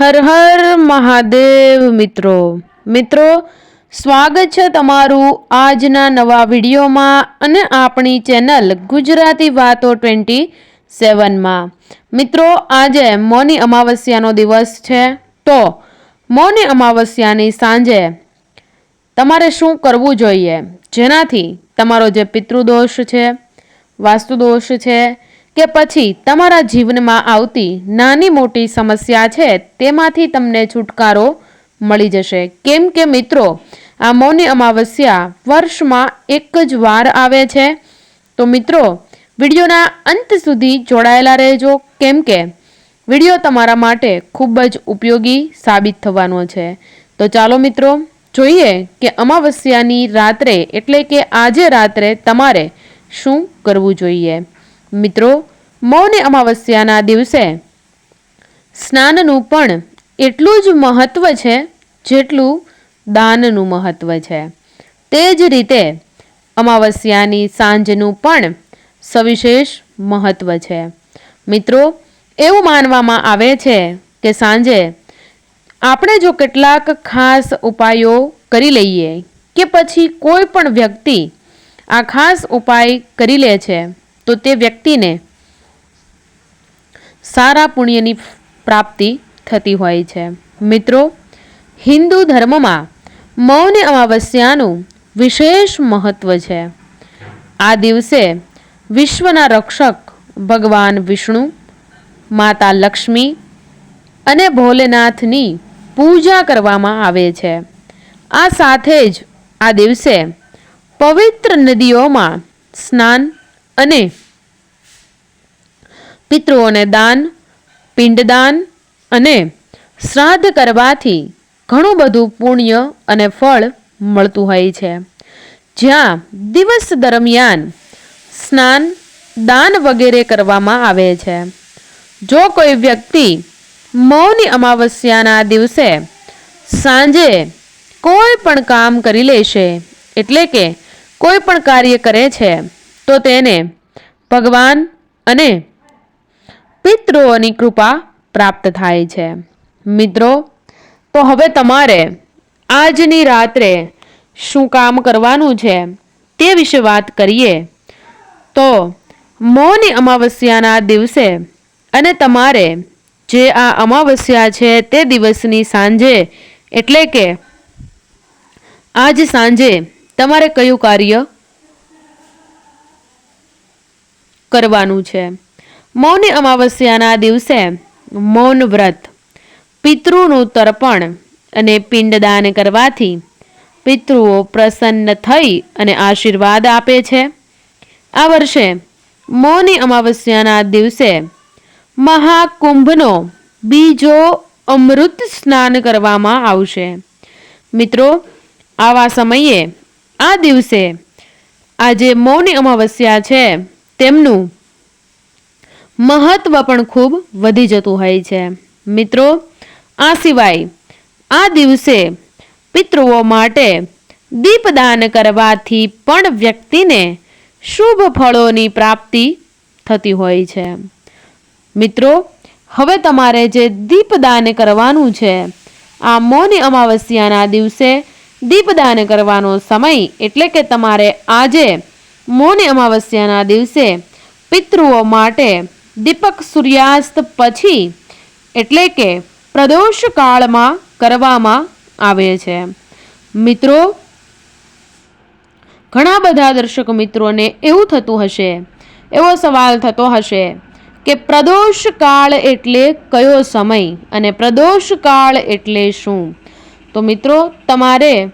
હર હર મહાદેવ મિત્રો. મિત્રો, સ્વાગત છે તમારું આજના નવા વિડીયોમાં અને આપણી ચેનલ ગુજરાતી વાતો ટ્વેન્ટી સેવનમાં. મિત્રો, આજે મૌની અમાવસ્યાનો દિવસ છે. તો, મૌની અમાવસ્યાની સાંજે તમારે શું કરવું જોઈએ? જેનાથી તમારો જે પિતૃદોષ છે, વાસ્તુદોષ છે કે પછી તમારા જીવનમાં આવતી નાની મોટી સમસ્યા છે તેમાંથી તમને છુટકારો મળી જશે. કેમ કે મિત્રો, આ મૌની અમાવસ્યા વર્ષમાં એક જ વાર આવે છે. તો મિત્રો, વિડીયોના અંત સુધી જોડાયેલા રહેજો. કેમ કે વીડિયો તમારા માટે ખૂબ જ ઉપયોગી સાબિત થવાનો છે. તો ચાલો મિત્રો, જોઈએ કે અમાવસ્યાની રાત્રે એટલે કે આજે રાત્રે તમારે શું કરવું જોઈએ. મિત્રો મૌની અમાવસ્યાના દિવસે. સ્નાનનું પણ એટલું જ મહત્વ છે જેટલું દાનનું મહત્વ છે. તે જ રીતે અમાવસ્યાની સાંજનું પણ સવિશેષ મહત્વ છે. મિત્રો, એવું માનવામાં આવે છે કે સાંજે આપણે જો કેટલાક ખાસ ઉપાયો કરી લઈએ કે પછી કોઈ પણ વ્યક્તિ આ ખાસ ઉપાય કરી લે છે, તો તે વ્યક્તિને સારા પુણ્યની પ્રાપ્તિ થતી હોય છે. મિત્રો, હિન્દુ ધર્મમાં મૌન અમાવસ્યાનું વિશેષ મહત્વ છે. આ દિવસે વિશ્વના રક્ષક ભગવાન વિષ્ણુ, માતા લક્ષ્મી અને ભોલેનાથની પૂજા કરવામાં આવે છે. આ સાથે જ આ દિવસે પવિત્ર નદીઓમાં સ્નાન અને પિતૃઓને દાન, પિંડદાન અને શ્રાદ્ધ કરવાથી ઘણું બધું પુણ્ય અને ફળ મળતું હોય છે. જ્યાં દિવસ દરમિયાન સ્નાન, દાન વગેરે કરવામાં આવે છે. જો કોઈ વ્યક્તિ મૌની અમાવસ્યાના દિવસે સાંજે કોઈ પણ કામ કરી લેશે, એટલે કે કોઈ પણ કાર્ય કરે છે, તો તેને ભગવાન અને પિતૃઓની કૃપા પ્રાપ્ત થાય છે. મિત્રો, તો હવે તમારે આજની રાત્રે શું કામ કરવાનું છે તે વિશે વાત કરીએ. તો મૌની અમાવસ્યાના દિવસે અને તમારે જે આ અમાવસ્યા છે તે દિવસની સાંજે, એટલે કે આજ સાંજે તમારે કયું કાર્ય કરવાનું છે? મૌની અમાવસ્યાના દિવસે મૌન વ્રત, પિતૃનું તર્પણ અને પિંડદાન કરવાથી પિતૃઓ પ્રસન્ન થઈ અને આશીર્વાદ આપે છે. આ વર્ષે મૌની અમાવસ્યાના દિવસે મહાકુંભનો બીજો અમૃત સ્નાન કરવામાં આવશે. મિત્રો, આવા સમયે આ દિવસે આજે મૌની અમાવસ્યા છે. તેમનું મહત્વ પણ ખૂબ વધી જતું હોય છે. મિત્રો, આ સિવાય આ દિવસે પિતૃઓ માટે દીપદાન કરવાથી પણ વ્યક્તિને શુભ ફળોની પ્રાપ્તિ થતી હોય છે. મિત્રો, હવે તમારે જે દીપદાન કરવાનું છે, આ મૌની અમાવસ્યાના દિવસે દીપદાન કરવાનો સમય એટલે કે તમારે આજે મૌની અમાવસ્યાના દિવસે પિતૃઓ માટે દીપક સૂર્યાસ્ત પછી એટલે કે પ્રદોષ કાળમાં કરવામાં આવે છે. મિત્રો, ઘણા બધા દર્શક મિત્રોને એવું થતું હશે, એવો સવાલ થતો હશે કે પ્રદોષ કાળ એટલે કયો સમય અને પ્રદોષ કાળ એટલે શું? તો મિત્રો, તમારે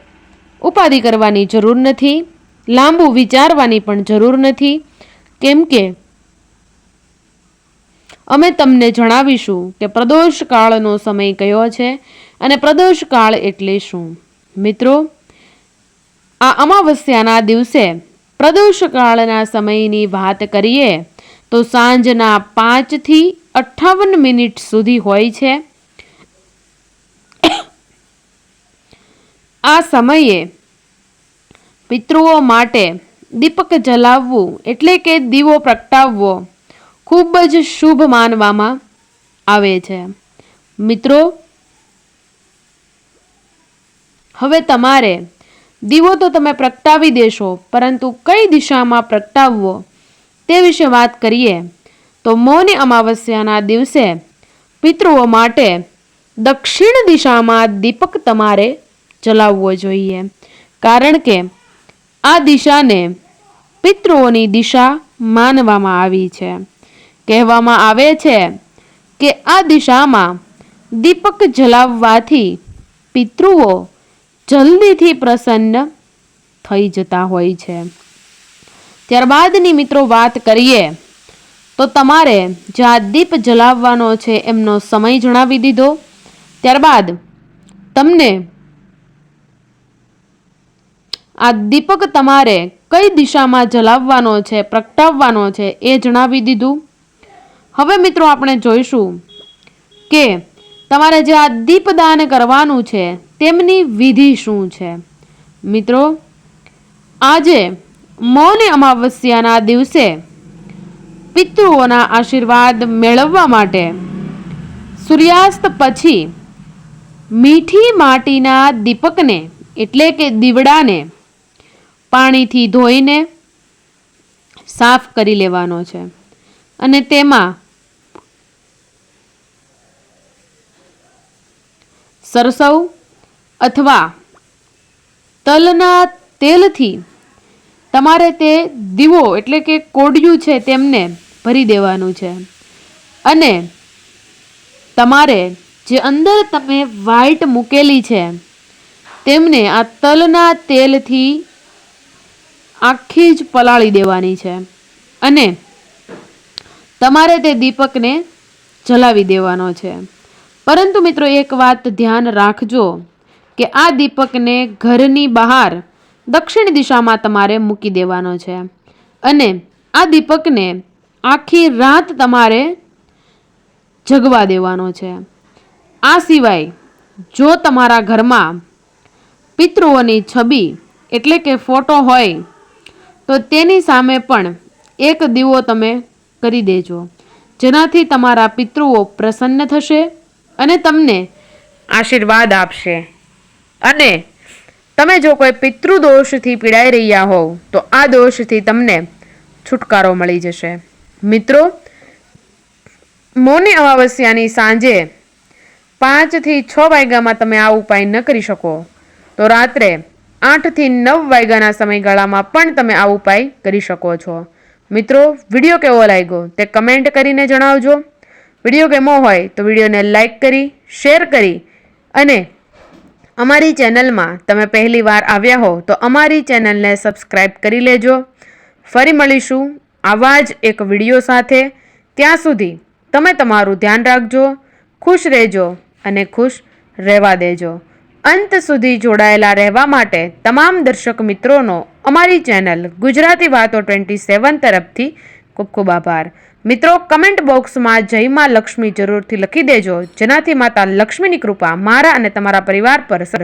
ઉપાધિ કરવાની જરૂર નથી, લાંબુ વિચારવાની પણ જરૂર નથી. કેમ કે અમે તમને જણાવીશું કે પ્રદોષ કાળનો સમય કયો છે અને પ્રદોષ કાળ એટલે શું. મિત્રો, આ અમાવસ્યાના દિવસે પ્રદોષકાળના સમયની વાત કરીએ તો સાંજના પાંચથી અઠ્ઠાવન મિનિટ સુધી હોય છે. આ સમયે પિતૃઓ માટે દીપક જલાવવું એટલે કે દીવો પ્રગટાવવો ખૂબ જ શુભ માનવામાં આવે છે. મિત્રો, હવે તમારે દીવો તો તમે પ્રગટાવી દેશો, પરંતુ કઈ દિશામાં પ્રગટાવવો તે વિશે વાત કરીએ, તો મૌની અમાવસ્યાના દિવસે પિતૃઓ માટે દક્ષિણ દિશામાં દીપક તમારે જલાવવો જોઈએ, કારણ કે આ દિશાને પિતૃઓની દિશા માનવામાં આવી છે. કહેવામાં આવે છે કે આ દિશામાં દીપક જલાવવાથી પિતૃઓ જલ્દીથી પ્રસન્ન થઈ જતા હોય છે. ત્યારબાદની મિત્રો વાત કરીએ, તો તમારે જ્યાં દીપ જલાવવાનો છે એમનો સમય જણાવી દીધો. ત્યારબાદ તમને આ દીપક તમારે કઈ દિશામાં જલાવવાનો છે, પ્રગટાવવાનો છે એ જણાવી દીધું. હવે મિત્રો આપણે જોઈશું કે તમારે જે આ દીપદાન કરવાનું છે, તેમની વિધિ શું છે? મિત્રો, આજે મૌની અમાવસ્યાના દિવસે પિતૃઓના આશીર્વાદ મેળવવા માટે સૂર્યાસ્ત પછી મીઠી માટીના દીપકને, એટલે કે દીવડાને, પાણીથી ધોઈને સાફ કરી લેવાનો છે. અને તેમાં સરસવ અથવા તલના તેલથી તમારે તે દીવો એટલે કે કોડિયું છે તેમને ભરી દેવાનું છે. અને તમારે જે અંદર તમે વ્હાઈટ મૂકેલી છે, તેમને આ તલના તેલથી આખી જ પલાળી દેવાની છે. અને તમારે તે દીપકને જલાવી દેવાનો છે. પરંતુ મિત્રો એક વાત ધ્યાન રાખજો કે આ દીપકને ઘરની બહાર દક્ષિણ દિશામાં તમારે મૂકી દેવાનો છે. અને આ દીપકને આખી રાત તમારે જગવા દેવાનો છે. આ સિવાય જો તમારા ઘરમાં પિતૃઓની છબી એટલે કે ફોટો હોય, તો તેની સામે પણ એક દીવો તમે કરી દેજો. જેનાથી તમારા પિતૃઓ પ્રસન્ન થશે અને તમને આશીર્વાદ આપશે. અને તમે જો કોઈ પિતૃદોષથી પીડાઈ રહ્યા હોવ, તો આ દોષથી તમને છુટકારો મળી જશે. મિત્રો, મૌની અમાવસ્યાની સાંજે પાંચથી છ વાગ્યામાં તમે આ ઉપાય ન કરી શકો. તો રાત્રે આઠથી નવ વાગ્યાના સમયગાળામાં પણ તમે આ ઉપાય કરી શકો છો. મિત્રો, વીડિયો કેવો લાગ્યો તે કમેન્ટ કરીને જણાવજો. વીડિયો કેમો હોય તો વિડીયોને લાઇક કરી, શેર કરી અને અમારી ચેનલમાં તમે પહેલી વાર આવ્યા હો તો અમારી ચેનલને સબસ્ક્રાઈબ કરી લેજો. ફરી મળીશું આવા જ એક વીડિયો સાથે. ત્યાં સુધી તમે તમારું ધ્યાન રાખજો, ખુશ રહેજો અને ખુશ રહેવા દેજો. અંત સુધી જોડાયેલા રહેવા માટે તમામ દર્શક મિત્રોનો અમારી ચેનલ ગુજરાતી વાતો ટ્વેન્ટી સેવન તરફથી ખૂબ ખૂબ આભાર. મિત્રો કમેન્ટ બોક્સમાં જય માં લક્ષ્મી જરૂરથી લખી દેજો. જેનાથી માતા લક્ષ્મીની કૃપા મારા અને તમારા પરિવાર પર સરસ